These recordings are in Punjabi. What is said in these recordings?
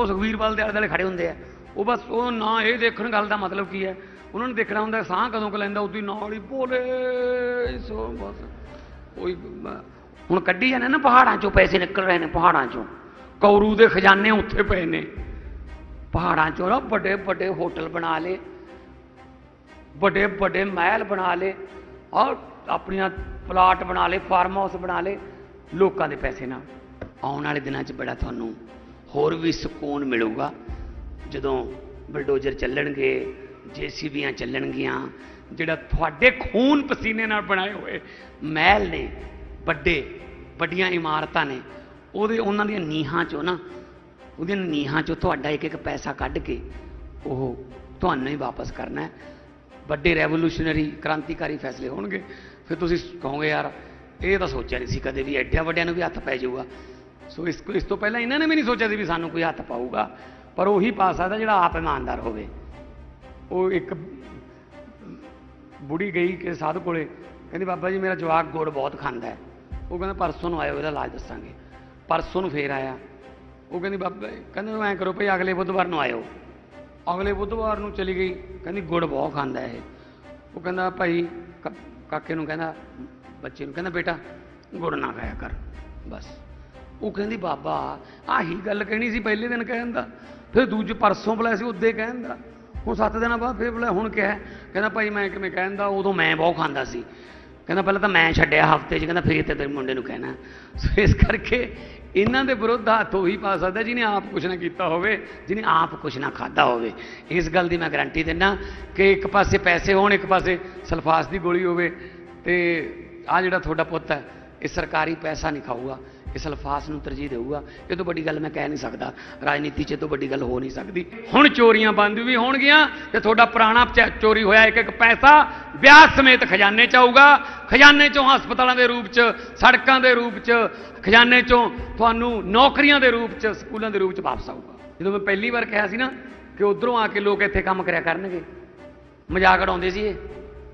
ਉਹ ਸੁਖਵੀਰਪਾਲ ਦੇ ਆਲੇ ਦੁਆਲੇ ਖੜੇ ਹੁੰਦੇ ਆ। ਉਹ ਬਸ ਉਹ ਨਾ ਇਹ ਦੇਖਣ ਗੱਲ ਦਾ ਮਤਲਬ ਕੀ ਹੈ। ਉਹਨਾਂ ਨੇ ਦੇਖਣਾ ਹੁੰਦਾ, ਸਾਹ ਕਦੋਂ ਕ ਲੈਂਦਾ ਉਦੋਂ ਹੀ ਨਾਲ ਹੀ ਬੋਲੇ, ਸੋ ਬਸ ਕੋਈ ਹੁਣ ਕੱਢੀ ਜਾਂਦੇ ਨਾ ਪਹਾੜਾਂ ਚੋਂ, ਪੈਸੇ ਨਿਕਲ ਰਹੇ ਨੇ ਪਹਾੜਾਂ ਚੋਂ। ਕੌਰੂ ਦੇ ਖਜ਼ਾਨੇ ਉੱਥੇ ਪਏ ਨੇ। ਪਹਾੜਾਂ ਚੋਂ ਨਾ ਵੱਡੇ ਵੱਡੇ ਹੋਟਲ ਬਣਾ ਲਏ। ਵੱਡੇ ਵੱਡੇ ਮਹਿਲ ਬਣਾ ਲਏ। ਔਰ ਆਪਣੀਆਂ ਪਲਾਟ ਬਣਾ ਲਏ, ਫਾਰਮ ਹਾਊਸ ਬਣਾ ਲਏ। ਲੋਕਾਂ ਦੇ ਪੈਸੇ ਨਾਲ। ਆਉਣ ਵਾਲੇ ਦਿਨਾਂ 'ਚ ਬੜਾ ਤੁਹਾਨੂੰ ਹੋਰ ਵੀ ਸਕੂਨ ਮਿਲੂਗਾ। ਜਦੋਂ ਬਲਡੋਜ਼ਰ ਚੱਲਣਗੇ, ਜੀਸੀਬੀਆਂ ਚੱਲਣਗੀਆਂ, ਜਿਹੜਾ ਤੁਹਾਡੇ ਖੂਨ ਪਸੀਨੇ ਨਾਲ ਬਣਾਏ ਹੋਏ ਮਹਿਲ ਨੇ, ਵੱਡੇ, ਵੱਡੀਆਂ ਇਮਾਰਤਾਂ ਨੇ, ਉਹਦੇ ਉਹਨਾਂ ਦੀਆਂ ਨੀਹਾਂ 'ਚੋਂ ਨਾ, ਉਹਦੀਆਂ ਨੀਹਾਂ 'ਚੋਂ ਤੁਹਾਡਾ ਇੱਕ ਇੱਕ ਪੈਸਾ ਕੱਢ ਕੇ ਉਹ ਤੁਹਾਨੂੰ ਹੀ ਵਾਪਸ ਕਰਨਾ ਹੈ। ਵੱਡੇ ਰੈਵੋਲੂਸ਼ਨਰੀ ਕ੍ਰਾਂਤੀਕਾਰੀ ਫੈਸਲੇ ਹੋਣਗੇ। ਫਿਰ ਤੁਸੀਂ ਕਹੋਗੇ, ਯਾਰ, ਇਹ ਤਾਂ ਸੋਚਿਆ ਨਹੀਂ ਸੀ ਕਦੇ ਵੀ, ਐਡਿਆਂ ਵੱਡਿਆਂ ਨੂੰ ਵੀ ਹੱਥ ਪੈ ਜਾਊਗਾ। ਸੋ ਇਸ ਇਸ ਤੋਂ ਪਹਿਲਾਂ ਇਹਨਾਂ ਨੇ ਵੀ ਨਹੀਂ ਸੋਚਿਆ ਸੀ ਵੀ ਸਾਨੂੰ ਕੋਈ ਹੱਥ ਪਾਊਗਾ, ਪਰ ਉਹੀ ਪਾ ਸਕਦਾ ਜਿਹੜਾ ਆਪ ਇਮਾਨਦਾਰ ਹੋਵੇ। ਉਹ ਇੱਕ ਬੁੜੀ ਗਈ ਕਿ ਸਾਧੂ ਕੋਲੇ, ਕਹਿੰਦੀ, ਬਾਬਾ ਜੀ, ਮੇਰਾ ਜਵਾਕ ਗੁੜ ਬਹੁਤ ਖਾਂਦਾ ਹੈ। ਉਹ ਕਹਿੰਦਾ, ਪਰਸੋਂ ਨੂੰ ਆਇਓ, ਇਹਦਾ ਇਲਾਜ ਦੱਸਾਂਗੇ। ਪਰਸੋਂ ਨੂੰ ਫੇਰ ਆਇਆ। ਉਹ ਕਹਿੰਦੀ, ਬਾਬਾ ਕਹਿੰਦੇ, ਐਂ ਕਰੋ ਭਈ, ਅਗਲੇ ਬੁੱਧਵਾਰ ਨੂੰ ਆਇਓ। ਅਗਲੇ ਬੁੱਧਵਾਰ ਨੂੰ ਚਲੀ ਗਈ, ਕਹਿੰਦੀ, ਗੁੜ ਬਹੁਤ ਖਾਂਦਾ ਇਹ। ਉਹ ਕਹਿੰਦਾ, ਭਾਈ, ਕ- ਕਾਕੇ ਨੂੰ ਕਹਿੰਦਾ, ਬੱਚੇ ਨੂੰ ਕਹਿੰਦਾ, ਬੇਟਾ, ਗੁੜ ਨਾ ਖਾਇਆ ਕਰ। ਬਸ। ਉਹ ਕਹਿੰਦੀ, ਬਾਬਾ, ਆਹੀ ਗੱਲ ਕਹਿਣੀ ਸੀ ਪਹਿਲੇ ਦਿਨ ਕਹਿਣ ਦਾ। ਫਿਰ ਦੂਜੇ ਪਰਸੋਂ ਬੁਲਾਇਆ ਸੀ, ਉਦੋਂ ਕਹਿਣ ਦਾ। ਹੁਣ ਸੱਤ ਦਿਨਾਂ ਬਾਅਦ ਫਿਰ ਬੁਲਾਇਆ, ਹੁਣ ਕਿਹਾ। ਕਹਿੰਦਾ, ਭਾਈ, ਮੈਂ ਕਿਵੇਂ ਕਹਿੰਦਾ ਉਦੋਂ ਮੈਂ ਬਹੁਤ ਖਾਂਦਾ ਸੀ। ਕਹਿੰਦਾ, ਪਹਿਲਾਂ ਤਾਂ ਮੈਂ ਛੱਡਿਆ ਹਫ਼ਤੇ 'ਚ। ਕਹਿੰਦਾ, ਫਿਰ ਤੇ ਤੇਰੇ ਮੁੰਡੇ ਨੂੰ ਕਹਿਣਾ। ਸੋ ਇਸ ਕਰਕੇ ਇਹਨਾਂ ਦੇ ਵਿਰੁੱਧ ਹੱਥ ਉਹੀ ਪਾ ਸਕਦਾ, ਜਿਹਨੇ ਆਪ ਕੁਛ ਨਾ ਕੀਤਾ ਹੋਵੇ, ਜਿਹਨੇ ਆਪ ਕੁਛ ਨਾ ਖਾਦਾ ਹੋਵੇ। ਇਸ ਗੱਲ ਦੀ ਮੈਂ ਗਾਰੰਟੀ ਦਿੰਦਾ ਕਿ ਇੱਕ ਪਾਸੇ ਪੈਸੇ ਹੋਣ, ਇੱਕ ਪਾਸੇ ਸਲਫਾਸ ਦੀ ਗੋਲੀ ਹੋਵੇ। ਤੇ ਆ ਜਿਹੜਾ ਤੁਹਾਡਾ ਪੁੱਤ ਹੈ, ਇਹ ਸਰਕਾਰੀ ਪੈਸਾ ਨਹੀਂ ਖਾਊਗਾ। ਇਸ ਸਲਫਾਸ ਨੂੰ ਤਰਜੀਹ ਦੇਊਗਾ, ਇਹ ਤੋਂ ਵੱਡੀ ਗੱਲ ਮੈਂ ਕਹਿ ਨਹੀਂ ਸਕਦਾ। ਰਾਜਨੀਤੀ 'ਚ ਇਹ ਤੋਂ ਵੱਡੀ ਗੱਲ ਹੋ ਨਹੀਂ ਸਕਦੀ। ਹੁਣ ਚੋਰੀਆਂ ਬੰਦ ਵੀ ਹੋਣਗੀਆਂ ਤੇ ਤੁਹਾਡਾ ਪੁਰਾਣਾ ਚੋਰੀ ਹੋਇਆ ਇੱਕ ਇੱਕ ਪੈਸਾ ਵਿਆਹ ਸਮੇਤ ਖਜ਼ਾਨੇ 'ਚ ਆਊਗਾ। ਖਜ਼ਾਨੇ 'ਚੋਂ ਹਸਪਤਾਲਾਂ ਦੇ ਰੂਪ 'ਚ, ਸੜਕਾਂ ਦੇ ਰੂਪ 'ਚ, ਖਜ਼ਾਨੇ 'ਚੋਂ ਤੁਹਾਨੂੰ ਨੌਕਰੀਆਂ ਦੇ ਰੂਪ 'ਚ, ਸਕੂਲਾਂ ਦੇ ਰੂਪ 'ਚ ਵਾਪਸ ਆਊਗਾ। ਜਦੋਂ ਮੈਂ ਪਹਿਲੀ ਵਾਰ ਕਿਹਾ ਸੀ ਨਾ ਕਿ ਉਧਰੋਂ ਆ ਕੇ ਲੋਕ ਇੱਥੇ ਕੰਮ ਕਰਿਆ ਕਰਨਗੇ, ਮਜ਼ਾਕ ਉਡਾਉਂਦੇ ਸੀ ਇਹ।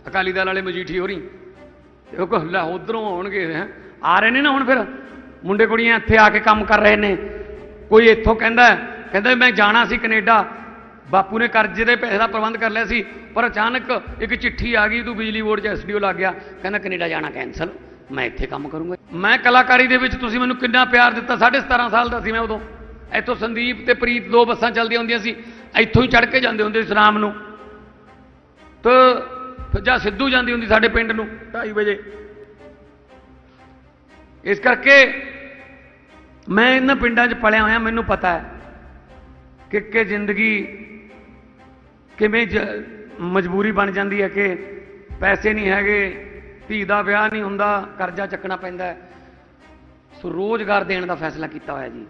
ਅਕਾਲੀ ਦਲ ਵਾਲੇ ਮਜੀਠੀ ਹੋਰੀ ਤੇ ਉਹ ਕਹਿੰਦਾ ਉਧਰੋਂ ਆਉਣਗੇ, ਹੈਂ। ਆ ਰਹੇ ਨੇ ਨਾ ਹੁਣ ਫਿਰ। ਮੁੰਡੇ ਕੁੜੀਆਂ ਇੱਥੇ ਆ ਕੇ ਕੰਮ ਕਰ ਰਹੇ ਨੇ। ਕੋਈ ਇੱਥੋਂ ਕਹਿੰਦਾ ਕਹਿੰਦਾ ਮੈਂ ਜਾਣਾ ਸੀ ਕੈਨੇਡਾ। ਬਾਪੂ ਨੇ ਕਰਜ਼ੇ ਦੇ ਪੈਸੇ ਦਾ ਪ੍ਰਬੰਧ ਕਰ ਲਿਆ ਸੀ ਪਰ ਅਚਾਨਕ ਇੱਕ ਚਿੱਠੀ ਆ ਗਈ ਤੂੰ ਬਿਜਲੀ ਬੋਰਡ 'ਚ ਐਸਡੀਓ ਲੱਗ ਗਿਆ। ਕਹਿੰਦਾ ਕੈਨੇਡਾ ਜਾਣਾ ਕੈਨਸਲ ਮੈਂ ਇੱਥੇ ਕੰਮ ਕਰੂੰਗਾ। ਮੈਂ ਕਲਾਕਾਰੀ ਦੇ ਵਿੱਚ ਤੁਸੀਂ ਮੈਨੂੰ ਕਿੰਨਾ ਪਿਆਰ ਦਿੱਤਾ 17.5 ਸਾਲ ਦਾ ਸੀ ਮੈਂ ਉਦੋਂ। ਇੱਥੋਂ ਸੰਦੀਪ ਤੇ ਪ੍ਰੀਤ ਦੋ ਬੱਸਾਂ ਚੱਲਦੀਆਂ ਹੁੰਦੀਆਂ ਸੀ ਇੱਥੋਂ ਹੀ ਚੜ ਕੇ ਜਾਂਦੇ ਹੁੰਦੇ ਸੀ ਸ਼ਾਮ ਨੂੰ। ਤੇ ਜਾਂ ਸਿੱਧੂ ਜਾਂਦੀ ਹੁੰਦੀ ਸਾਡੇ ਪਿੰਡ ਨੂੰ। 2:30 ਵਜੇ। ਇਸ ਕਰਕੇ ਮੈਂ ਇਹਨਾਂ ਪਿੰਡਾਂ 'ਚ ਪਲਿਆ ਹੋਇਆ, ਮੈਨੂੰ ਪਤਾ ਹੈ ਕਿ ਕਿ ਜ਼ਿੰਦਗੀ ਕਿਵੇਂ ਜ- ਮਜਬੂਰੀ ਬਣ ਜਾਂਦੀ ਹੈ ਕਿ ਪੈਸੇ ਨਹੀਂ ਹੈਗੇ, ਧੀ ਦਾ ਵਿਆਹ ਨਹੀਂ ਹੁੰਦਾ, ਕਰਜ਼ਾ ਚੱਕਣਾ ਪੈਂਦਾ ਸੋ ਰੋਜ਼ਗਾਰ ਦੇਣ ਦਾ ਫੈਸਲਾ ਕੀਤਾ ਹੋਇਆ ਜੀ।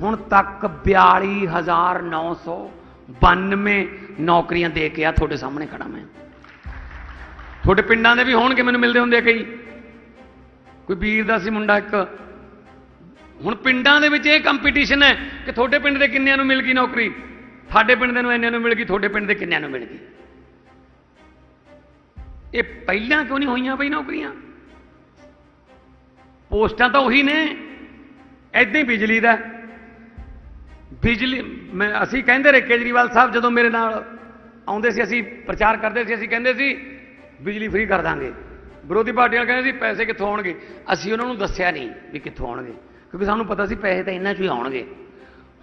ਹੁਣ ਤੱਕ 42992 ਨੌਕਰੀਆਂ ਦੇ ਕੇ ਆ ਤੁਹਾਡੇ ਸਾਹਮਣੇ ਖੜਾ ਮੈਂ। ਤੁਹਾਡੇ ਪਿੰਡਾਂ ਦੇ ਵੀ ਹੋਣਗੇ, ਮੈਨੂੰ ਮਿਲਦੇ ਹੁੰਦੇ ਕਈ। ਕੋਈ ਵੀਰ ਦਾ ਸੀ ਮੁੰਡਾ ਇੱਕ ਹੁਣ ਪਿੰਡਾਂ ਦੇ ਵਿੱਚ ਇਹ ਕੰਪੀਟੀਸ਼ਨ ਹੈ ਕਿ ਤੁਹਾਡੇ ਪਿੰਡ ਦੇ ਕਿੰਨਿਆਂ ਨੂੰ ਮਿਲ ਗਈ ਨੌਕਰੀ? ਸਾਡੇ ਪਿੰਡ ਦੇ ਨੂੰ ਇੰਨਿਆਂ ਨੂੰ ਮਿਲ ਗਈ, ਤੁਹਾਡੇ ਪਿੰਡ ਦੇ ਕਿੰਨਿਆਂ ਨੂੰ ਮਿਲ ਗਈ? ਇਹ ਪਹਿਲਾਂ ਕਿਉਂ ਨਹੀਂ ਹੋਈਆਂ ਬਈ ਨੌਕਰੀਆਂ? ਪੋਸਟਾਂ ਤਾਂ ਉਹੀ ਨੇ ਐਦਾਂ ਹੀ ਬਿਜਲੀ ਦਾ। ਬਿਜਲੀ, ਮੈਂ, ਅਸੀਂ ਕਹਿੰਦੇ ਰਹੇ, ਕੇਜਰੀਵਾਲ ਸਾਹਿਬ ਜਦੋਂ ਮੇਰੇ ਨਾਲ ਆਉਂਦੇ ਸੀ, ਅਸੀਂ ਪ੍ਰਚਾਰ ਕਰਦੇ ਸੀ, ਅਸੀਂ ਕਹਿੰਦੇ ਸੀ, ਬਿਜਲੀ ਫ੍ਰੀ ਕਰ ਦਾਂਗੇ। ਵਿਰੋਧੀ ਪਾਰਟੀਆਂ ਕਹਿੰਦੇ ਸੀ, ਪੈਸੇ ਕਿੱਥੋਂ ਆਉਣਗੇ? ਅਸੀਂ ਉਹਨਾਂ ਨੂੰ ਦੱਸਿਆ ਨਹੀਂ ਵੀ ਕਿੱਥੋਂ ਆਉਣਗੇ। ਕਿਉਂਕਿ ਸਾਨੂੰ ਪਤਾ ਸੀ ਪੈਸੇ ਤਾਂ ਇਹਨਾਂ ਚੋਂ ਹੀ ਆਉਣਗੇ।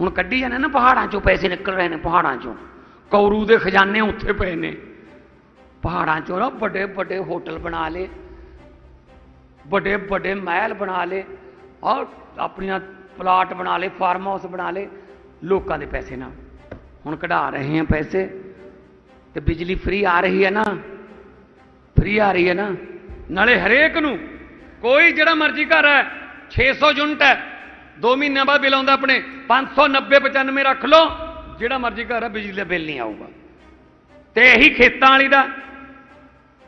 ਹੁਣ ਕੱਢੀ ਜਾਂਦੇ ਨਾ ਪਹਾੜਾਂ ਚੋਂ, ਪੈਸੇ ਨਿਕਲ ਰਹੇ ਨੇ ਪਹਾੜਾਂ ਚੋਂ। ਕੌਰੂ ਦੇ ਖਜ਼ਾਨੇ ਉੱਥੇ ਪਏ ਨੇ। ਪਹਾੜਾਂ ਚੋਂ ਨਾ ਵੱਡੇ ਵੱਡੇ ਹੋਟਲ ਬਣਾ ਲਏ, ਵੱਡੇ ਵੱਡੇ ਮਹਿਲ ਬਣਾ ਲਏ, ਔਰ ਆਪਣੀਆਂ ਪਲਾਟ ਬਣਾ ਲਏ, ਫਾਰਮ ਹਾਊਸ ਬਣਾ ਲਏ, ਲੋਕਾਂ ਦੇ ਪੈਸੇ ਨਾਲ। ਹੁਣ ਕਢਾ ਰਹੇ ਆ ਪੈਸੇ, ਤੇ ਬਿਜਲੀ ਫ੍ਰੀ ਆ ਰਹੀ ਹੈ ਨਾ? ਫ੍ਰੀ ਆ ਰਹੀ ਹੈ ਨਾ? ਨਾਲੇ ਹਰੇਕ ਨੂੰ, ਕੋਈ ਜਿਹੜਾ ਮਰਜ਼ੀ ਘਰ ਹੈ 600 ਯੂਨਿਟ ਹੈ। 2 ਮਹੀਨਿਆਂ ਬਾਅਦ ਬਿੱਲ ਆਉਂਦਾ ਆਪਣੇ। 590 95 ਰੱਖ ਲਓ। ਜਿਹੜਾ ਮਰਜ਼ੀ ਘਰ ਹੈ, ਬਿਜਲੀ ਦਾ ਬਿੱਲ ਨਹੀਂ ਆਊਗਾ। ਤੇ ਇਹੀ ਖੇਤਾਂ ਵਾਲੀ ਦਾ।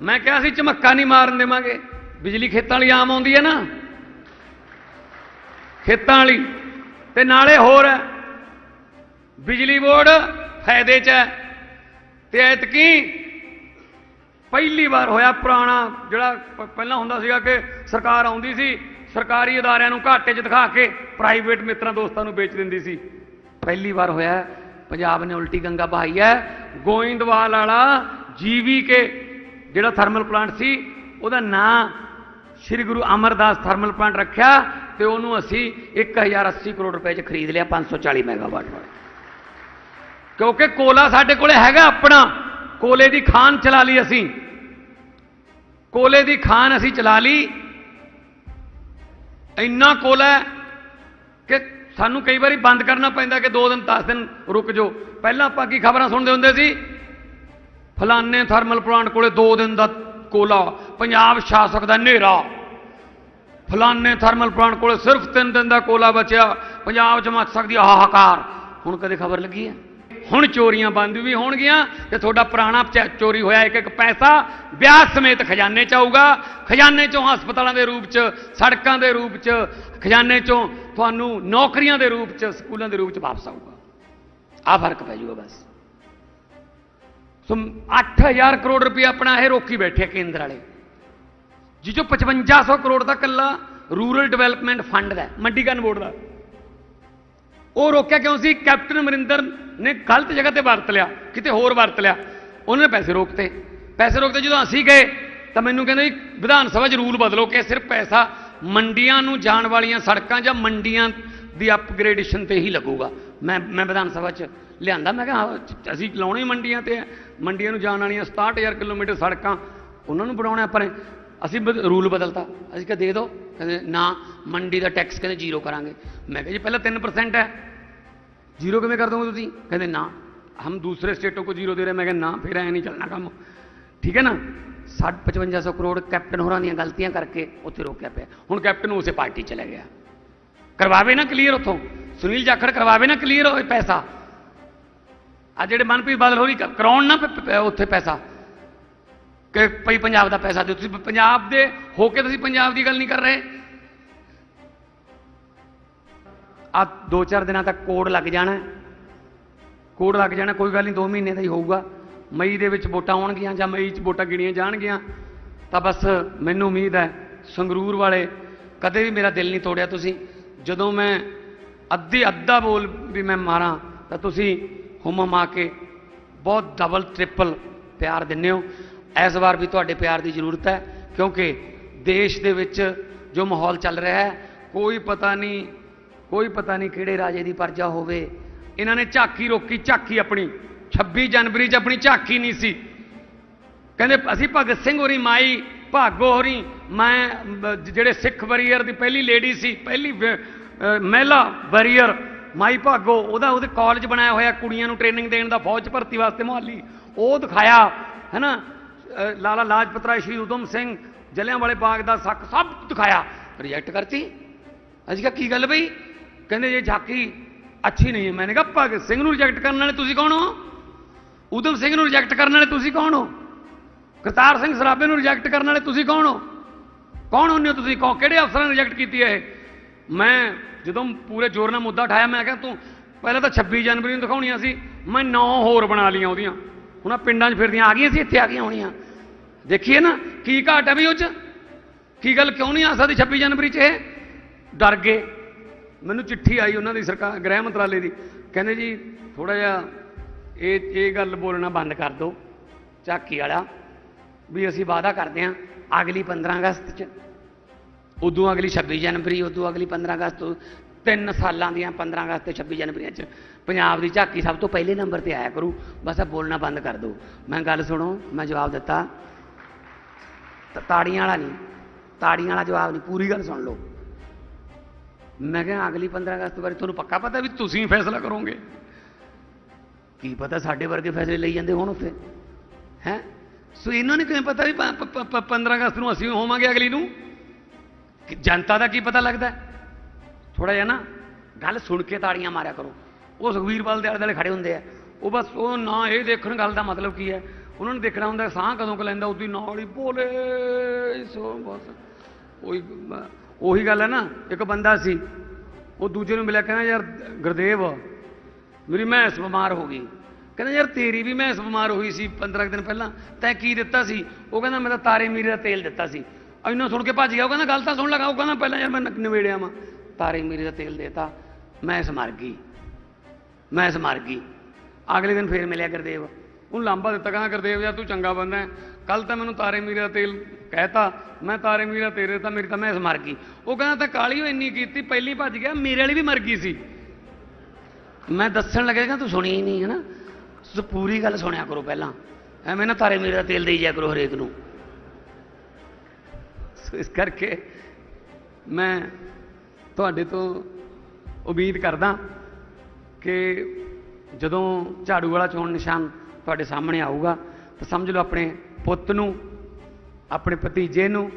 ਮੈਂ ਕਿਹਾ ਸੀ, ਝਮੱਕਾ ਨਹੀਂ ਮਾਰਨ ਦੇਵਾਂਗੇ। ਬਿਜਲੀ ਖੇਤਾਂ ਵਾਲੀ ਆਮ ਆਉਂਦੀ ਹੈ ਨਾ। ਖੇਤਾਂ ਵਾਲੀ। ਤੇ ਨਾਲੇ ਹੋਰ ਹੈ। ਬਿਜਲੀ ਬੋਰਡ ਫਾਇਦੇ 'ਚ ਹੈ। ਤੇ ਐਤਕੀ ਪਹਿਲੀ ਵਾਰ ਹੋਇਆ ਪੁਰਾਣਾ, ਜਿਹੜਾ ਪਹਿਲਾਂ ਹੁੰਦਾ ਸੀਗਾ ਕਿ ਸਰਕਾਰ ਆਉਂਦੀ ਸੀ ਸਰਕਾਰੀ ਅਦਾਰਿਆਂ ਨੂੰ ਘਾਟੇ 'ਚ ਦਿਖਾ ਕੇ ਪ੍ਰਾਈਵੇਟ ਮਿੱਤਰਾਂ ਦੋਸਤਾਂ ਨੂੰ ਵੇਚ ਦਿੰਦੀ ਸੀ। ਪਹਿਲੀ ਵਾਰ ਹੋਇਆ ਪੰਜਾਬ ਨੇ ਉਲਟੀ ਗੰਗਾ ਬਹਾਈ ਹੈ। ਗੋਇੰਦਵਾਲ ਵਾਲਾ ਜੀਵੀ ਕੇ, ਜਿਹੜਾ ਥਰਮਲ ਪਲਾਂਟ ਸੀ, ਉਹਦਾ ਨਾਂ ਸ੍ਰੀ ਗੁਰੂ ਅਮਰਦਾਸ ਥਰਮਲ ਪਲਾਂਟ ਰੱਖਿਆ ਤੇ ਉਹਨੂੰ ਅਸੀਂ 1080 ਕਰੋੜ ਰੁਪਏ 'ਚ ਖਰੀਦ ਲਿਆ 540 ਮੈਗਾਵਾਟ ਕਿਉਂਕਿ ਕੋਲਾ ਸਾਡੇ ਕੋਲੇ ਹੈਗਾ ਆਪਣਾ। ਕੋਲੇ ਦੀ ਖਾਨ ਚਲਾ ਲਈ ਅਸੀਂ। ਕੋਲੇ ਦੀ ਖਾਨ ਅਸੀਂ ਚਲਾ ਲਈ। ਇੰਨਾ ਕੋਲਾ ਹੈ ਕਿ ਸਾਨੂੰ ਕਈ ਵਾਰੀ ਬੰਦ ਕਰਨਾ ਪੈਂਦਾ ਕਿ 2 ਦਿਨ 10 ਦਿਨ ਰੁਕ ਜਾਓ। ਪਹਿਲਾਂ ਆਪਾਂ ਕੀ ਖਬਰਾਂ ਸੁਣਦੇ ਹੁੰਦੇ ਸੀ? ਫਲਾਨੇ ਥਰਮਲ ਪਲਾਂਟ ਕੋਲੇ 2 ਦਿਨ ਦਾ ਕੋਲਾ, ਪੰਜਾਬ ਸ਼ਾਸਕ ਦਾ ਹਨੇਰਾ। ਫਲਾਨੇ ਥਰਮਲ ਪਲਾਂਟ ਕੋਲੇ ਸਿਰਫ 3 ਦਿਨ ਦਾ ਕੋਲਾ ਬਚਿਆ, ਪੰਜਾਬ 'ਚ ਸਕਦੀ ਆ ਹਾਹਾਕਾਰ। ਹੁਣ ਕਦੇ ਖਬਰ ਲੱਗੀ ਹੈ? ਹੁਣ ਚੋਰੀਆਂ ਬੰਦ ਵੀ ਹੋਣਗੀਆਂ ਤੇ ਤੁਹਾਡਾ ਪੁਰਾਣਾ ਚ- ਚੋਰੀ ਹੋਇਆ ਇੱਕ ਇੱਕ ਪੈਸਾ ਵਿਆਹ ਸਮੇਤ ਖਜ਼ਾਨੇ 'ਚ ਆਊਗਾ। ਖਜ਼ਾਨੇ 'ਚੋਂ ਹਸਪਤਾਲਾਂ ਦੇ ਰੂਪ 'ਚ ਸੜਕਾਂ ਦੇ ਰੂਪ 'ਚ ਖਜ਼ਾਨੇ 'ਚੋਂ ਤੁਹਾਨੂੰ ਨੌਕਰੀਆਂ ਦੇ ਰੂਪ 'ਚ ਸਕੂਲਾਂ ਦੇ ਰੂਪ 'ਚ ਵਾਪਸ ਆਊਗਾ। ਆ ਫ਼ਰਕ ਪੈ ਜਾਊਗਾ ਬਸ। ਸੋ 8000 ਕਰੋੜ ਰੁਪਏ ਆਪਣਾ ਇਹ ਰੋਕੀ ਬੈਠੇ ਕੇਂਦਰ ਵਾਲੇ। ਜਿਹ ਚੋਂ 5500 ਕਰੋੜ ਦਾ ਕੱਲਾ ਰੂਰਲ ਡਿਵੈਲਪਮੈਂਟ ਫੰਡ ਦਾ ਹੈ, ਮੰਡੀਕਰਨ ਬੋਰਡ ਦਾ। ਉਹ ਰੋਕਿਆ ਕਿਉਂ ਸੀ? ਕੈਪਟਨ ਅਮਰਿੰਦਰ ਨੇ ਗਲਤ ਜਗ੍ਹਾ ਤੇ ਵਰਤ ਲਿਆ, ਕਿਤੇ ਹੋਰ ਵਰਤ ਲਿਆ। ਉਹਨਾਂ ਨੇ ਪੈਸੇ ਰੋਕਤੇ। ਪੈਸੇ ਰੋਕਤੇ ਜਦੋਂ ਅਸੀਂ ਗਏ, ਤਾਂ ਮੈਨੂੰ ਕਹਿੰਦੇ ਜੀ ਵਿਧਾਨ ਸਭਾ 'ਚ ਰੂਲ ਬਦਲੋ ਕਿ ਸਿਰਫ ਪੈਸਾ ਮੰਡੀਆਂ ਨੂੰ ਜਾਣ ਵਾਲੀਆਂ ਸੜਕਾਂ ਜਾਂ ਮੰਡੀਆਂ ਦੀ ਅਪਗ੍ਰੇਡੇਸ਼ਨ ਤੇ ਹੀ ਲੱਗੂਗਾ। ਮੈਂ ਮੈਂ ਵਿਧਾਨ ਸਭਾ 'ਚ ਲਿਆਂਦਾ, ਮੈਂ ਕਿਹਾ ਅਸੀਂ ਲਾਉਣੇ ਮੰਡੀਆਂ ਤੇ, ਮੰਡੀਆਂ ਨੂੰ ਜਾਣ ਵਾਲੀਆਂ 67000 ਕਿਲੋਮੀਟਰ ਸੜਕਾਂ, ਉਹਨਾਂ ਨੂੰ ਬਣਾਉਣਾ ਪਰ ਅਸੀਂ ਰੂਲ ਬਦਲਤਾ। ਅਸੀਂ ਕਹਿੰਦੇ ਦੇ ਦਿਓ ਕਹਿੰਦੇ, ਨਾ, ਮੰਡੀ ਦਾ ਟੈਕਸ ਕਹਿੰਦੇ ਜ਼ੀਰੋ ਕਰਾਂਗੇ। ਮੈਂ ਕਿਹਾ, ਜੀ, ਪਹਿਲਾਂ 3% ਹੈ। ਜ਼ੀਰੋ ਕਿਵੇਂ ਕਰ ਦੋਗੇ ਤੁਸੀਂ? ਕਹਿੰਦੇ, ਨਾ, ਹਮ ਦੂਸਰੇ ਸਟੇਟੋਂ ਕੋ ਜ਼ੀਰੋ ਦੇ ਰਹੇ। ਮੈਂ ਕਿਹਾ, ਨਾ, ਫਿਰ ਐ ਨਹੀਂ ਚੱਲਣਾ ਕੰਮ। ਠੀਕ ਹੈ ਨਾ? 5500 ਕਰੋੜ ਕੈਪਟਨ ਹੋਰਾਂ ਦੀਆਂ ਗਲਤੀਆਂ ਕਰਕੇ ਉੱਥੇ ਰੋਕਿਆ ਪਿਆ। ਹੁਣ ਕੈਪਟਨ ਉਸੇ ਪਾਰਟੀ 'ਚ ਚਲਾ ਗਿਆ। ਕਰਵਾਵੇ ਨਾ ਕਲੀਅਰ ਉਥੋਂ। ਸੁਨੀਲ ਜਾਖੜ ਕਰਵਾਵੇ ਨਾ ਕਲੀਅਰ ਹੋਏ ਪੈਸਾ। ਆ ਜਿਹੜੇ ਮਨਪ੍ਰੀਤ ਬਾਦਲ ਹੋਰੀ ਕਰਾਉਣ ਨਾ ਉੱਥੇ ਪੈਸਾ। ਕਿ ਭਈ ਪੰਜਾਬ ਦਾ ਪੈਸਾ ਦਿਓ, ਤੁਸੀਂ ਪੰਜਾਬ ਦੇ ਹੋ ਕੇ ਤੁਸੀਂ ਪੰਜਾਬ ਦੀ ਗੱਲ ਨਹੀਂ ਕਰ ਰਹੇ। ਆ ਦੋ ਚਾਰ ਦਿਨਾਂ ਤੱਕ ਕੋਡ ਲੱਗ ਜਾਣਾ ਹੈ। ਕੋਡ ਲੱਗ ਜਾਣਾ, ਕੋਈ ਗੱਲ ਨਹੀਂ 2 ਮਹੀਨੇ ਦਾ ਹੀ ਹੋਊਗਾ। ਮਈ ਦੇ ਵਿੱਚ ਵੋਟਾਂ ਆਉਣਗੀਆਂ ਜਾਂ ਮਈ 'ਚ ਵੋਟਾਂ ਗਿਣੀਆਂ ਜਾਣਗੀਆਂ, ਤਾਂ ਬਸ ਮੈਨੂੰ ਉਮੀਦ ਹੈ ਸੰਗਰੂਰ ਵਾਲੇ ਕਦੇ ਵੀ ਮੇਰਾ ਦਿਲ ਨਹੀਂ ਤੋੜਿਆ ਤੁਸੀਂ। ਜਦੋਂ ਮੈਂ ਅੱਧੀ ਅੱਧਾ ਬੋਲ ਵੀ ਮੈਂ ਮਾਰਾਂ, ਤਾਂ ਤੁਸੀਂ ਹੁਮ ਆ ਕੇ ਬਹੁਤ ਡਬਲ ਟ੍ਰਿਪਲ ਪਿਆਰ ਦਿੰਦੇ ਹੋ। ਇਸ ਵਾਰ ਵੀ ਤੁਹਾਡੇ ਪਿਆਰ ਦੀ ਜ਼ਰੂਰਤ ਹੈ, ਕਿਉਂਕਿ ਦੇਸ਼ ਦੇ ਵਿੱਚ ਜੋ ਮਾਹੌਲ ਚੱਲ ਰਿਹਾ ਹੈ, ਕੋਈ ਪਤਾ ਨਹੀਂ, ਕੋਈ ਪਤਾ ਨਹੀਂ ਕਿਹੜੇ ਰਾਜੇ ਦੀ ਪਰਜਾ ਹੋਵੇ। ਇਹਨਾਂ ਨੇ ਝਾਕੀ ਰੋਕੀ, ਝਾਕੀ ਆਪਣੀ। 26 ਜਨਵਰੀ 'ਚ ਆਪਣੀ ਝਾਕੀ ਨਹੀਂ ਸੀ। ਕਹਿੰਦੇ ਅਸੀਂ ਭਗਤ ਸਿੰਘ ਹੋਰੀ, ਮਾਈ ਭਾਗੋ ਹੋਰੀ, ਮੈਂ ਜਿਹੜੇ ਸਿੱਖ ਵਰੀਅਰ ਦੀ ਪਹਿਲੀ ਲੇਡੀ ਸੀ, ਪਹਿਲੀ ਮਹਿਲਾ ਵਰੀਅਰ ਮਾਈ ਭਾਗੋ, ਉਹਦਾ ਉਹਦੇ ਕਾਲਜ ਬਣਾਇਆ ਹੋਇਆ ਕੁੜੀਆਂ ਨੂੰ ਟ੍ਰੇਨਿੰਗ ਦੇਣ ਦਾ ਫੌਜ ਭਰਤੀ ਵਾਸਤੇ ਮੁਹਾਲੀ, ਉਹ ਦਿਖਾਇਆ, ਹੈਨਾ? ਅਹ ਲਾਲਾ ਲਾਜਪਤ ਰਾਏ ਸ਼੍ਰੀ ਉਦਮ ਸਿੰਘ ਜਲਿਆਂਵਾਲੇ ਬਾਗ ਦਾ ਸੱਕ ਸਭ ਦਿਖਾਇਆ ਰਿਜੈਕਟ ਕਰਤੀ। ਅਸੀਂ ਕਿਹਾ, ਕੀ ਗੱਲ ਬਈ? ਕਹਿੰਦੇ, ਇਹ ਝਾਕੀ ਅੱਛੀ ਨਹੀਂ ਹੈ। ਮੈंने ਕਿਹਾ, ਭਗਤ ਸਿੰਘ ਨੂੰ ਰਿਜੈਕਟ ਕਰਨ ਵਾਲੇ ਤੁਸੀਂ ਕੌਣ ਹੋ? ਉਦਮ ਸਿੰਘ ਨੂੰ ਰਿਜੈਕਟ ਕਰਨ ਵਾਲੇ ਤੁਸੀਂ ਕੌਣ ਹੋ? ਕਰਤਾਰ ਸਿੰਘ ਸਰਾਭੇ ਨੂੰ ਰਿਜੈਕਟ ਕਰਨ ਵਾਲੇ ਤੁਸੀਂ ਕੌਣ ਹੋ? ਕੌਣ ਹੁੰਦੇ ਹੋ ਤੁਸੀਂ? ਕੌਣ ਕਿਹੜੇ ਅਫਸਰਾਂ ਨੇ ਰਿਜੈਕਟ ਕੀਤੀ ਹੈ ਇਹ? ਮੈਂ ਜਦੋਂ ਪੂਰੇ ਜ਼ੋਰ ਨਾਲ ਮੁੱਦਾ ਉਠਾਇਆ ਮੈਂ ਕਿਹਾ, ਤੂੰ ਪਹਿਲਾਂ ਤਾਂ 26 ਜਨਵਰੀ ਨੂੰ ਦਿਖਾਉਣੀਆਂ ਸੀ। ਮੈਂ 9 ਹੋਰ ਬਣਾ ਲੀਆਂ ਉਹਦੀਆਂ। ਹੁਣ ਆਹ ਪਿੰਡਾਂ 'ਚ ਫਿਰਦੀਆਂ, ਆ ਗਈਆਂ ਸੀ, ਇੱਥੇ ਆ ਗਈਆਂ ਹੋਣੀਆਂ। ਦੇਖੀਏ ਨਾ, ਕੀ ਘਾਟ ਹੈ ਵੀ ਉਹ 'ਚ? ਕੀ ਗੱਲ ਕਿਉਂ ਨਹੀਂ ਆ ਸਕਦੀ 26 ਜਨਵਰੀ 'ਚ ਇਹ? ਡਰ ਗਏ। ਮੈਨੂੰ ਚਿੱਠੀ ਆਈ ਉਹਨਾਂ ਦੀ ਸਰਕਾਰ, ਗ੍ਰਹਿ ਮੰਤਰਾਲੇ ਦੀ। ਕਹਿੰਦੇ ਜੀ ਥੋੜਾ ਜਿਹਾ ਇਹ ਇਹ ਗੱਲ ਬੋਲਣਾ ਬੰਦ ਕਰ ਦਿਓ, ਝਾਕੀ ਵਾਲਾ, ਵੀ ਅਸੀਂ ਵਾਅਦਾ ਕਰਦੇ ਹਾਂ ਅਗਲੀ 15 ਅਗਸਤ 'ਚ। ਉਦੋਂ ਅਗਲੀ 26 ਜਨਵਰੀ, ਉਦੋਂ ਅਗਲੀ 15 ਅਗਸਤ ਤਿੰਨ ਸਾਲਾਂ ਦੀਆਂ 15 ਅਗਸਤ ਤੇ 26 ਜਨਵਰੀ 'ਚ। ਪੰਜਾਬ ਦੀ ਝਾਕੀ ਸਭ ਤੋਂ ਪਹਿਲੇ ਨੰਬਰ ਤੇ ਆਇਆ ਕਰੂ। ਬਸ ਆ ਬੋਲਣਾ ਬੰਦ ਕਰ ਦਿਓ ਮੈਂ ਗੱਲ ਸੁਣੋ, ਮੈਂ ਜਵਾਬ ਦਿੱਤਾ। ਤ- ਤਾੜੀਆਂ ਵਾਲਾ ਨਹੀਂ। ਤਾੜੀਆਂ ਵਾਲਾ ਜਵਾਬ ਨਹੀਂ, ਪੂਰੀ ਗੱਲ ਸੁਣ ਲਓ। ਮੈਂ ਕਿਹਾ ਅਗਲੀ 15 ਅਗਸਤ ਬਾਰੇ ਤੁਹਾਨੂੰ ਪੱਕਾ ਪਤਾ ਵੀ ਤੁਸੀਂ ਫੈਸਲਾ ਕਰੋਗੇ? ਕੀ ਪਤਾ ਸਾਡੇ ਵਰਗੇ ਫੈਸਲੇ ਲਈ ਜਾਂਦੇ ਹੋਣ ਉੱਥੇ? ਹੈ? ਸੋ ਇਹਨਾਂ ਨੇ ਕਿਵੇਂ ਪਤਾ ਵੀ ਪ- 15 ਅਗਸਤ ਨੂੰ ਅਸੀਂ ਹੋਵਾਂਗੇ ਅਗਲੀ ਨੂੰ? ਕਿ ਜਨਤਾ ਦਾ ਕੀ ਪਤਾ ਲੱਗਦਾ? ਥੋੜਾ ਜਿਹਾ ਨਾ ਗੱਲ ਸੁਣ ਕੇ ਤਾੜੀਆਂ ਮਾਰਿਆ ਕਰੋ। ਉਹ ਸੁਖਵੀਰ ਦੇ ਆਲੇ ਦੁਆਲੇ ਖੜੇ ਹੁੰਦੇ ਆ। ਉਹ ਬਸ ਉਹ ਨਾ ਇਹ ਦੇਖਣ ਗੱਲ ਦਾ ਮਤਲਬ ਕੀ ਹੈ। ਉਹਨਾਂ ਨੇ ਦੇਖਣਾ ਹੁੰਦਾ ਸਾਹ ਕਦੋਂ ਕ ਲੈਂਦਾ, ਉਹਦੀ ਨਾਲ ਹੀ ਬੋਲੇ, ਸੋ ਬਸ। ਉਹੀ ਉਹੀ ਗੱਲ ਹੈ ਨਾ, ਇੱਕ ਬੰਦਾ ਸੀ, ਉਹ ਦੂਜੇ ਨੂੰ ਮਿਲਿਆ, ਕਹਿੰਦਾ ਯਾਰ ਗੁਰਦੇਵ, ਮੇਰੀ ਮੈਂਸ ਬਿਮਾਰ ਹੋ ਗਈ। ਕਹਿੰਦਾ ਯਾਰ ਤੇਰੀ ਵੀ ਮੈਂਸ ਬਿਮਾਰ ਹੋਈ ਸੀ 15 ਕੁ ਦਿਨ ਪਹਿਲਾਂ, ਤੈਂ ਕੀ ਦਿੱਤਾ ਸੀ? ਉਹ ਕਹਿੰਦਾ ਮੈਂ ਤਾਂ ਤਾਰੇ ਮੀਰੇ ਦਾ ਤੇਲ ਦਿੱਤਾ ਸੀ। ਇੰਨਾ ਸੁਣ ਕੇ ਭੱਜ ਗਿਆ, ਉਹ ਕਹਿੰਦਾ ਗੱਲ ਤਾਂ ਸੁਣ ਲਗਾ, ਉਹ ਕਹਿੰਦਾ ਪਹਿਲਾਂ ਯਾਰ ਮੈਂ ਨ- ਨਿਬੇੜਿਆ ਵਾਂ। ਤਾਰੇ ਮੀਰੇ ਦਾ ਤੇਲ ਦੇਤਾ ਮੈਂ ਇਸ ਮਰ ਗਈ ਮੈਂ ਇਸ ਮਰ ਗਈ। ਅਗਲੇ ਦਿਨ ਫੇਰ ਮਿਲਿਆ ਗੁਰਦੇਵ। ਉਹਨੂੰ ਲਾਂਬਾ ਦਿੱਤਾ, ਕਹਿੰਦਾ, ਗੁਰਦੇਵ ਯਾਰ ਤੂੰ ਚੰਗਾ ਬੰਦਾ ਹੈ। ਕੱਲ ਤਾਂ ਮੈਨੂੰ ਤਾਰੇ ਮੀਰੇ ਦਾ ਤੇਲ ਕਹਿਤਾ, ਮੈਂ ਤਾਰੇ ਮੀਰੇ ਦਾ ਤੇਰੇ ਤਾਂ ਮੇਰੀ ਤਾਂ ਮੈਂ ਇਸ ਮਰ ਗਈ। ਉਹ ਕਹਿੰਦਾ, ਤਾਂ ਕਾਲੀ ਉਹ ਇੰਨੀ ਕੀਤੀ, ਪਹਿਲੀ ਭੱਜ ਗਿਆ, ਮੇਰੇ ਵਾਲੀ ਵੀ ਮਰ ਗਈ ਸੀ। ਮੈਂ ਦੱਸਣ ਲੱਗਿਆ ਕਿ ਤੂੰ ਸੁਣੀ ਹੀ ਨਹੀਂ ਹੈ ਨਾ ਤੁਸੀਂ ਪੂਰੀ ਗੱਲ ਸੁਣਿਆ ਕਰੋ ਪਹਿਲਾਂ। ਐਵੇਂ ਨਾ ਤਾਰੇ ਮੀਰੇ ਦਾ ਤੇਲ ਦੇਈ ਜਾ ਕਰੋ ਹਰੇਕ ਨੂੰ। ਸੋ ਇਸ ਕਰਕੇ ਮੈਂ ਤੁਹਾਡੇ ਤੋਂ ਉਮੀਦ ਕਰਦਾ ਕਿ ਜਦੋਂ ਝਾੜੂ ਵਾਲਾ ਚੋਣ ਨਿਸ਼ਾਨ ਤੁਹਾਡੇ ਸਾਹਮਣੇ ਆਊਗਾ, ਤਾਂ ਸਮਝ ਲਓ ਆਪਣੇ ਪੁੱਤ ਨੂੰ, ਆਪਣੇ ਭਤੀਜੇ ਨੂੰ,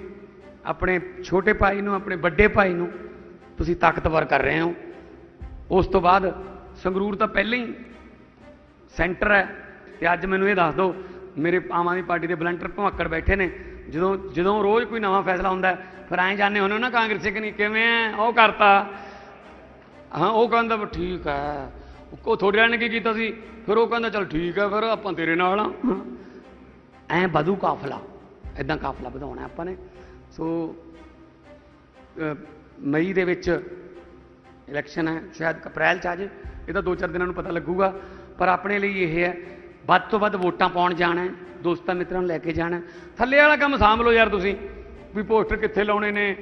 ਆਪਣੇ ਛੋਟੇ ਭਾਈ ਨੂੰ, ਆਪਣੇ ਵੱਡੇ ਭਾਈ ਨੂੰ ਤੁਸੀਂ ਤਾਕਤਵਰ ਕਰ ਰਹੇ ਹੋ। ਉਸ ਤੋਂ ਬਾਅਦ ਸੰਗਰੂਰ ਤਾਂ ਪਹਿਲਾਂ ਹੀ ਸੈਂਟਰ ਹੈ। ਤੇ ਅੱਜ ਮੈਨੂੰ ਇਹ ਦੱਸ ਦਿਓ, ਮੇਰੇ ਆਮ ਆਦਮੀ ਪਾਰਟੀ ਦੇ ਵਲੰਟੀਅਰ ਭਵੱਕੜ ਬੈਠੇ ਨੇ। ਜਦੋਂ ਜਦੋਂ ਰੋਜ਼ ਕੋਈ ਨਵਾਂ ਫੈਸਲਾ ਹੁੰਦਾ ਫਿਰ ਐਂ ਜਾਣੇ ਹੁੰਦੇ ਨਾ ਕਾਂਗਰਸੀ ਕਿ ਨਹੀਂ ਕਿਵੇਂ ਹੈ ਉਹ ਕਰਤਾ। ਹਾਂ, ਉਹ ਕਹਿੰਦਾ ਵੀ ਠੀਕ ਹੈ। ਉਹ ਤੁਹਾਡੇ ਵਾਲਿਆਂ ਨੇ ਕੀ ਕੀਤਾ ਸੀ? ਫਿਰ ਉਹ ਕਹਿੰਦਾ, ਚਲ ਠੀਕ ਹੈ, ਫਿਰ ਆਪਾਂ ਤੇਰੇ ਨਾਲ ਆ। ਐ ਵਧੂ ਕਾਫਲਾ। ਇਦਾਂ ਕਾਫਲਾ ਵਧਾਉਣਾ ਆਪਾਂ ਨੇ। ਸੋ ਮਈ ਦੇ ਵਿੱਚ ਇਲੈਕਸ਼ਨ ਹੈ, ਸ਼ਾਇਦ ਅਪ੍ਰੈਲ ਚ ਆ ਜੇ। ਇਹ ਤਾਂ ਦੋ ਚਾਰ ਦਿਨਾਂ ਨੂੰ ਪਤਾ ਲੱਗੂਗਾ। ਪਰ ਆਪਣੇ ਲਈ ਇਹ ਹੈ ਵੱਧ ਤੋਂ ਵੱਧ ਵੋਟਾਂ ਪਾਉਣ ਜਾਣਾ, ਦੋਸਤਾਂ ਮਿੱਤਰਾਂ ਨੂੰ ਲੈ ਕੇ ਜਾਣਾ। ਥੱਲੇ ਵਾਲਾ ਕੰਮ ਸਾਂਭ ਲਓ ਯਾਰ ਤੁਸੀਂ, ਵੀ ਪੋਸਟਰ ਕਿੱਥੇ ਲਾਉਣੇ ਨੇ,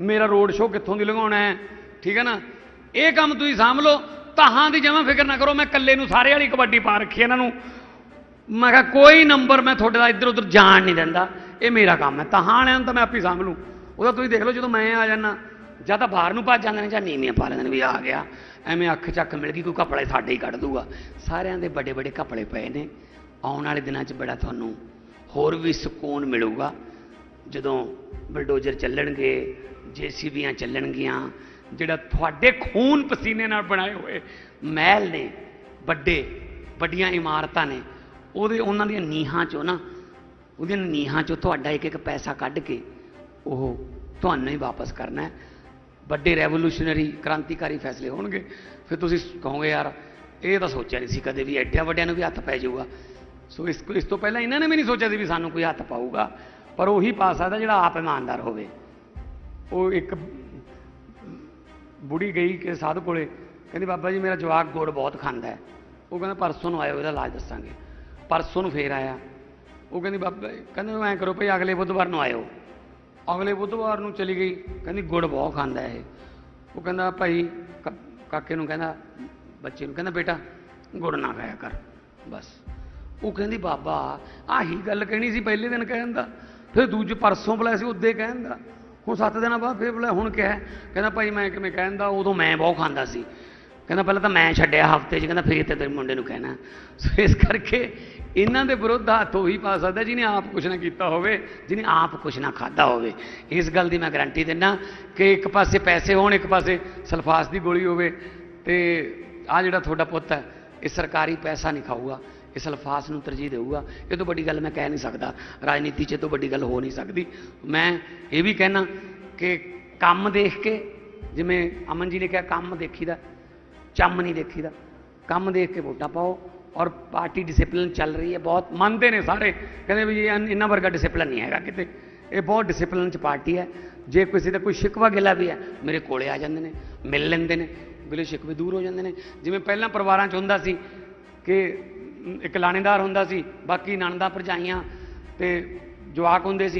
ਮੇਰਾ ਰੋਡ ਸ਼ੋਅ ਕਿੱਥੋਂ ਦੀ ਲਗਾਉਣਾ ਹੈ, ਠੀਕ ਹੈ ਨਾ? ਇਹ ਕੰਮ ਤੁਸੀਂ ਸਾਂਭ ਲਓ ਤਾਹਾਂ ਦੀ ਜਮਾਂ ਫਿਕਰ ਨਾ ਕਰੋ, ਮੈਂ ਇਕੱਲੇ ਨੂੰ ਸਾਰੇ ਵਾਲੀ ਕਬੱਡੀ ਪਾ ਰੱਖੀ ਇਹਨਾਂ ਨੂੰ। ਮੈਂ ਕਿਹਾ ਕੋਈ ਨੰਬਰ ਮੈਂ ਤੁਹਾਡੇ ਦਾ ਇੱਧਰ ਉੱਧਰ ਜਾਣ ਨਹੀਂ ਦਿੰਦਾ, ਇਹ ਮੇਰਾ ਕੰਮ ਹੈ ਤਾਹਾਂ ਵਾਲਿਆਂ ਨੂੰ ਤਾਂ ਮੈਂ ਆਪੇ ਸਾਂਭ ਲੂੰ। ਉਹਦਾ ਤੁਸੀਂ ਦੇਖ ਲਓ ਜਦੋਂ ਮੈਂ ਆ ਜਾਣਾ ਜਾਂ ਤਾਂ ਬਾਹਰ ਨੂੰ ਭੱਜ ਜਾਂਦੇ ਨੇ ਜਾਂ ਨੀਵੀਆਂ ਪਾ ਲੈਂਦੇ ਨੇ ਵੀ ਆ ਗਿਆ। ਐਵੇਂ ਅੱਖ ਚੱਕ ਮਿਲ ਗਈ, ਕੋਈ ਕੱਪੜੇ ਸਾਡੇ ਹੀ ਕੱਢ ਦੂਗਾ। ਸਾਰਿਆਂ ਦੇ ਵੱਡੇ ਵੱਡੇ ਕੱਪੜੇ ਪਏ ਨੇ। ਆਉਣ ਵਾਲੇ ਦਿਨਾਂ 'ਚ ਬੜਾ ਤੁਹਾਨੂੰ ਹੋਰ ਵੀ ਸਕੂਨ ਮਿਲੂਗਾ। ਜਦੋਂ ਬਲਡੋਜ਼ਰ ਚੱਲਣਗੇ, ਜੀਸੀਬੀਆਂ ਚੱਲਣਗੀਆਂ, ਜਿਹੜਾ ਤੁਹਾਡੇ ਖੂਨ ਪਸੀਨੇ ਨਾਲ ਬਣਾਏ ਹੋਏ ਮਹਿਲ ਨੇ, ਵੱਡੇ, ਵੱਡੀਆਂ ਇਮਾਰਤਾਂ ਨੇ, ਉਹਦੇ ਉਹਨਾਂ ਦੀਆਂ ਨੀਹਾਂ 'ਚੋਂ ਨਾ, ਉਹਦੀਆਂ ਨੀਹਾਂ 'ਚੋਂ ਤੁਹਾਡਾ ਇੱਕ ਇੱਕ ਪੈਸਾ ਕੱਢ ਕੇ ਉਹ ਤੁਹਾਨੂੰ ਹੀ ਵਾਪਸ ਕਰਨਾ ਹੈ। ਵੱਡੇ ਰੈਵੋਲੂਸ਼ਨਰੀ ਕ੍ਰਾਂਤੀਕਾਰੀ ਫੈਸਲੇ ਹੋਣਗੇ। ਫਿਰ ਤੁਸੀਂ ਕਹੋਗੇ, ਯਾਰ, ਇਹ ਤਾਂ ਸੋਚਿਆ ਨਹੀਂ ਸੀ ਕਦੇ ਵੀ ਐਡਿਆਂ ਵੱਡਿਆਂ ਨੂੰ ਵੀ ਹੱਥ ਪੈ ਜਾਊਗਾ। ਸੋ ਇਸ ਇਸ ਤੋਂ ਪਹਿਲਾਂ ਇਹਨਾਂ ਨੇ ਵੀ ਨਹੀਂ ਸੋਚਿਆ ਸੀ ਵੀ ਸਾਨੂੰ ਕੋਈ ਹੱਥ ਪਾਊਗਾ। ਪਰ ਉਹੀ ਪਾ ਸਕਦਾ ਜਿਹੜਾ ਆਪ ਇਮਾਨਦਾਰ ਹੋਵੇ। ਉਹ ਇੱਕ ਬੁੜੀ ਗਈ ਕਿ ਸਾਧ ਕੋਲੇ, ਕਹਿੰਦੀ, ਬਾਬਾ ਜੀ, ਮੇਰਾ ਜਵਾਕ ਗੁੜ ਬਹੁਤ ਖਾਂਦਾ ਹੈ। ਉਹ ਕਹਿੰਦਾ, ਪਰਸੋਂ ਨੂੰ ਆਇਓ, ਇਹਦਾ ਇਲਾਜ ਦੱਸਾਂਗੇ। ਪਰਸੋਂ ਨੂੰ ਫੇਰ ਆਇਆ। ਉਹ ਕਹਿੰਦੀ, ਬਾਬਾ ਕਹਿੰਦੇ, ਐਂ ਕਰੋ ਭਈ, ਅਗਲੇ ਬੁੱਧਵਾਰ ਨੂੰ ਆਇਓ। ਅਗਲੇ ਬੁੱਧਵਾਰ ਨੂੰ ਚਲੀ ਗਈ, ਕਹਿੰਦੀ ਗੁੜ ਬਹੁਤ ਖਾਂਦਾ ਇਹ। ਉਹ ਕਹਿੰਦਾ, ਭਾਈ, ਕਾ- ਕਾਕੇ ਨੂੰ ਕਹਿੰਦਾ, ਬੱਚੇ ਨੂੰ ਕਹਿੰਦਾ, ਬੇਟਾ, ਗੁੜ ਨਾ ਖਾਇਆ ਕਰ, ਬਸ। ਉਹ ਕਹਿੰਦੀ, ਬਾਬਾ, ਆਹੀ ਗੱਲ ਕਹਿਣੀ ਸੀ ਪਹਿਲੇ ਦਿਨ ਕਹਿਣ ਦਾ, ਫਿਰ ਦੂਜੇ ਪਰਸੋਂ ਬੁਲਾਇਆ ਸੀ ਉਹਦੇ ਕਹਿਣ ਦਾ। ਹੁਣ ਸੱਤ ਦਿਨਾਂ ਬਾਅਦ ਫਿਰ ਬੁਲਾਇਆ, ਹੁਣ ਕਿਹਾ, ਕਹਿੰਦਾ, ਭਾਈ, ਮੈਂ ਕਿਵੇਂ ਕਹਿਣ ਦਾ, ਉਦੋਂ ਮੈਂ ਬਹੁਤ ਖਾਂਦਾ ਸੀ। ਕਹਿੰਦਾ, ਪਹਿਲਾਂ ਤਾਂ ਮੈਂ ਛੱਡਿਆ ਹਫ਼ਤੇ 'ਚ, ਕਹਿੰਦਾ, ਫਿਰ ਤੇ ਤੇਰੇ ਮੁੰਡੇ ਨੂੰ ਕਹਿਣਾ। ਸੋ ਇਸ ਕਰਕੇ ਇਹਨਾਂ ਦੇ ਵਿਰੁੱਧ ਹੱਥ ਉਹੀ ਪਾ ਸਕਦਾ ਜਿਹਨੇ ਆਪ ਕੁਛ ਨਾ ਕੀਤਾ ਹੋਵੇ, ਜਿਹਨੇ ਆਪ ਕੁਛ ਨਾ ਖਾਦਾ ਹੋਵੇ। ਇਸ ਗੱਲ ਦੀ ਮੈਂ ਗਾਰੰਟੀ ਦਿੰਦਾ ਕਿ ਇੱਕ ਪਾਸੇ ਪੈਸੇ ਹੋਣ, ਇੱਕ ਪਾਸੇ ਸਲਫਾਸ ਦੀ ਗੋਲੀ ਹੋਵੇ। ਤੇ ਆ ਜਿਹੜਾ ਤੁਹਾਡਾ ਪੁੱਤ ਹੈ, ਇਹ ਸਰਕਾਰੀ ਪੈਸਾ ਨਹੀਂ ਖਾਊਗਾ, ਇਹ ਸਲਫਾਸ ਨੂੰ ਤਰਜੀਹ ਦੇਊਗਾ। ਇਹ ਤੋਂ ਵੱਡੀ ਗੱਲ ਮੈਂ ਕਹਿ ਨਹੀਂ ਸਕਦਾ। ਰਾਜਨੀਤੀ 'ਚ ਇਹ ਤੋਂ ਵੱਡੀ ਗੱਲ ਹੋ ਨਹੀਂ ਸਕਦੀ। ਮੈਂ ਇਹ ਵੀ ਕਹਿਣਾ ਕਿ ਕੰਮ ਦੇਖ ਕੇ, ਜਿਵੇਂ ਅਮਨ ਜੀ ਨੇ ਕਿਹਾ, ਕੰਮ ਦੇਖੀਦਾ, ਚੰਮ ਨਹੀਂ ਦੇਖੀਦਾ। ਕੰਮ ਦੇਖ ਕੇ ਵੋਟਾਂ ਪਾਓ। ਔਰ ਪਾਰਟੀ ਡਿਸਪਲਿਨ ਚੱਲ ਰਹੀ ਹੈ, ਬਹੁਤ ਮੰਨਦੇ ਨੇ ਸਾਰੇ। ਕਹਿੰਦੇ ਵੀ ਇਹ ਇਹਨਾਂ ਵਰਗਾ ਡਿਸਪਲਿਨ ਨਹੀਂ ਹੈਗਾ ਕਿਤੇ। ਇਹ ਬਹੁਤ ਡਿਸਪਲਿਨ ਚ ਪਾਰਟੀ ਹੈ। ਜੇ ਕਿਸੇ ਦਾ ਕੋਈ ਸ਼ਿਕਵਾ ਗਿਲਾ ਵੀ ਹੈ, ਮੇਰੇ ਕੋਲੇ ਆ ਜਾਂਦੇ ਨੇ, ਮਿਲ ਲੈਂਦੇ ਨੇ ਗਿਲੇ ਸ਼ਿਕਵੇ ਦੂਰ ਹੋ ਜਾਂਦੇ ਨੇ। ਜਿਵੇਂ ਪਹਿਲਾਂ ਪਰਿਵਾਰਾਂ ਚ ਹੁੰਦਾ ਸੀ ਕਿ ਇੱਕ ਲਾਣੇਦਾਰ ਹੁੰਦਾ ਸੀ, ਬਾਕੀ ਨਣਦਾਂ ਭਰਜਾਈਆਂ ਤੇ ਜਵਾਕ ਹੁੰਦੇ ਸੀ।